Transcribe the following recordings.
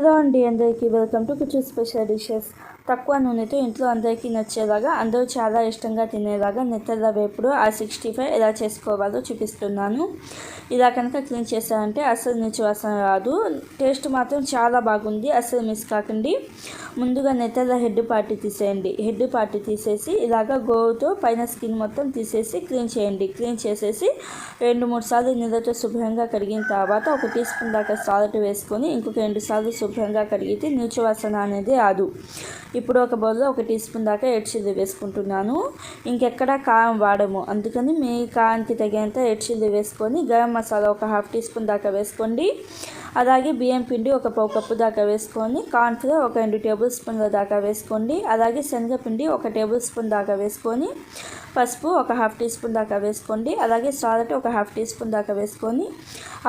Hello అండి అందరికీ welcome to kitchen special dishes. తక్కువ నూనెతో ఇంట్లో అందరికీ నచ్చేలాగా అందరూ చాలా ఇష్టంగా తినేలాగా నెత్తల వేపుడు ఆ సిక్స్టీ ఫైవ్ ఎలా చేసుకోవాలో చూపిస్తున్నాను. ఇలా కనుక క్లీన్ చేశారంటే అసలు నుంచి వాసన రాదు. టేస్ట్ మాత్రం చాలా బాగుంది అసలు మిస్ కాకండి. ముందుగా నెత్తల హెడ్ పార్టీ తీసేయండి. హెడ్ పార్టీ తీసేసి ఇలాగ గోవుతో పైన స్కిన్ మొత్తం తీసేసి క్లీన్ చేయండి. క్లీన్ చేసేసి రెండు మూడు సార్లు నీళ్ళతో శుభ్రంగా కడిగిన తర్వాత ఒక టీ స్పూన్ దాకా సాల్ట్ వేసుకొని ఇంకొక రెండు సార్లు శుభ్రంగా కడిగితే నీచు వాసన అనేది రాదు. ఇప్పుడు ఒక బౌల్లో ఒక టీ స్పూన్ దాకా ఎడ్చిల్లి వేసుకుంటున్నాను. ఇంకెక్కడ కారం వాడము. అందుకని మీ కారానికి తగినంత ఎడ్చిల్లి వేసుకొని గరం మసాలా ఒక హాఫ్ టీ స్పూన్ దాకా వేసుకోండి. అలాగే బియ్యం పిండి ఒక పావు కప్పు దాకా వేసుకొని కార్న్ఫ్లవర్ ఒక రెండు టేబుల్ స్పూన్ల దాకా వేసుకోండి. అలాగే శనగపిండి ఒక టేబుల్ స్పూన్ దాకా వేసుకొని పసుపు ఒక హాఫ్ టీ స్పూన్ దాకా వేసుకోండి. అలాగే సాల్ట్ ఒక హాఫ్ టీ స్పూన్ దాకా వేసుకొని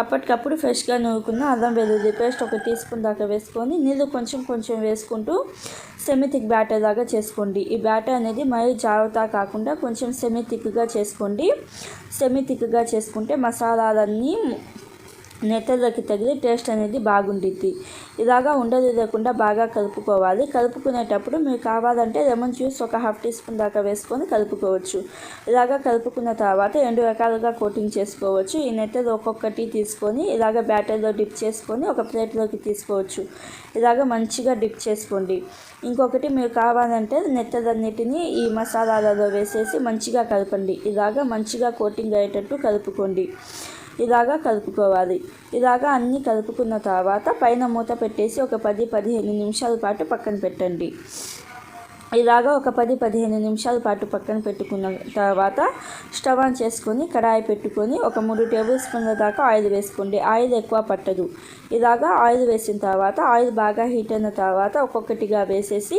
అప్పటికప్పుడు ఫ్రెష్గా నూరుకున్న అల్లం వెల్లుల్లి పేస్ట్ ఒక టీ స్పూన్ దాకా వేసుకొని నీళ్ళు కొంచెం కొంచెం వేసుకుంటూ సెమీ థిక్ బ్యాటర్ లాగా చేసుకోండి. ఈ బ్యాటర్ అనేది మరీ జాగ్రత్త కాకుండా కొంచెం సెమీ థిక్గా చేసుకోండి. సెమీ థిక్గా చేసుకుంటే మసాలాలన్నీ నెత్తలకి తగిలి టేస్ట్ అనేది బాగుంటుంది ఇలాగా ఉండలు లేకుండా బాగా కలుపుకోవాలి. కలుపుకునేటప్పుడు మీకు కావాలంటే లెమన్ జ్యూస్ ఒక హాఫ్ టీ స్పూన్ దాకా వేసుకొని కలుపుకోవచ్చు. ఇలాగా కలుపుకున్న తర్వాత రెండు రకాలుగా కోటింగ్ చేసుకోవచ్చు. ఈ నెత్తలు ఒక్కొక్కటి తీసుకొని ఇలాగ బ్యాటర్లో డిప్ చేసుకొని ఒక ప్లేట్లోకి తీసుకోవచ్చు. ఇలాగ మంచిగా డిప్ చేసుకోండి. ఇంకొకటి మీరు కావాలంటే నెత్తలన్నిటిని ఈ మసాలాలలో వేసేసి మంచిగా కలపండి. ఇలాగ మంచిగా కోటింగ్ అయ్యేటట్టు కలుపుకోండి. ఇలాగా కలుపుకోవాలి. ఇలాగా అన్నీ కలుపుకున్న తర్వాత పైన మూత పెట్టేసి ఒక పది పదిహేను నిమిషాల పాటు పక్కన పెట్టండి. ఇలాగా ఒక పది పదిహేను నిమిషాల పాటు పక్కన పెట్టుకున్న తర్వాత స్టవ్ ఆన్ చేసుకొని కడాయి పెట్టుకొని ఒక మూడు టేబుల్ స్పూన్ల దాకా ఆయిల్ వేసుకోండి. ఆయిల్ ఎక్కువ పట్టదు. ఇలాగా ఆయిల్ వేసిన తర్వాత ఆయిల్ బాగా హీట్ అయిన తర్వాత ఒక్కొక్కటిగా వేసేసి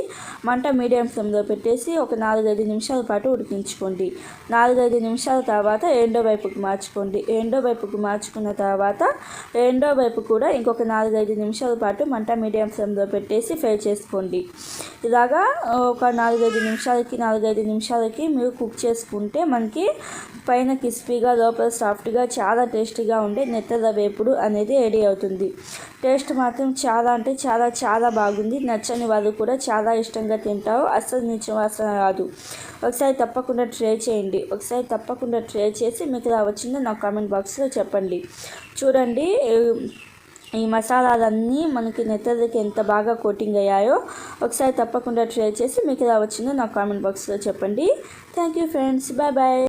మంట మీడియం ఫ్లేమ్లో పెట్టేసి ఒక నాలుగైదు నిమిషాల పాటు ఉడికించుకోండి. నాలుగైదు నిమిషాల తర్వాత రెండో వైపుకి మార్చుకోండి. రెండో వైపుకి మార్చుకున్న తర్వాత రెండో వైపు కూడా ఇంకొక నాలుగైదు నిమిషాల పాటు మంట మీడియం ఫ్లేమ్లో పెట్టేసి ఫ్రై చేసుకోండి. ఇలాగా ఒక నాలుగైదు నిమిషాలకి నాలుగైదు నిమిషాలకి మీరు కుక్ చేసుకుంటే మనకి పైన క్రిస్పీగా లోపల సాఫ్ట్గా చాలా టేస్టీగా ఉండే నెత్తల వేపుడు అనేది రెడీ అవుతుంది. టేస్ట్ మాత్రం చాలా అంటే చాలా చాలా బాగుంది. నచ్చని వాళ్ళు కూడా చాలా ఇష్టంగా తింటావు అస్సలు నిజం అసలు రాదు. ఒకసారి తప్పకుండా ట్రై చేయండి. ఒకసారి తప్పకుండా ట్రై చేసి మీకు ఇలా వచ్చిందో నా కామెంట్ బాక్స్లో చెప్పండి. చూడండి ఈ మసాలాలన్నీ మనకి నెత్తలకి ఎంత బాగా కోటింగ్ అయ్యాయో ఒకసారి తప్పకుండా ట్రై చేసి మీకు ఇలా వచ్చిందో నా కామెంట్ బాక్స్లో చెప్పండి. Thank you friends. Bye bye.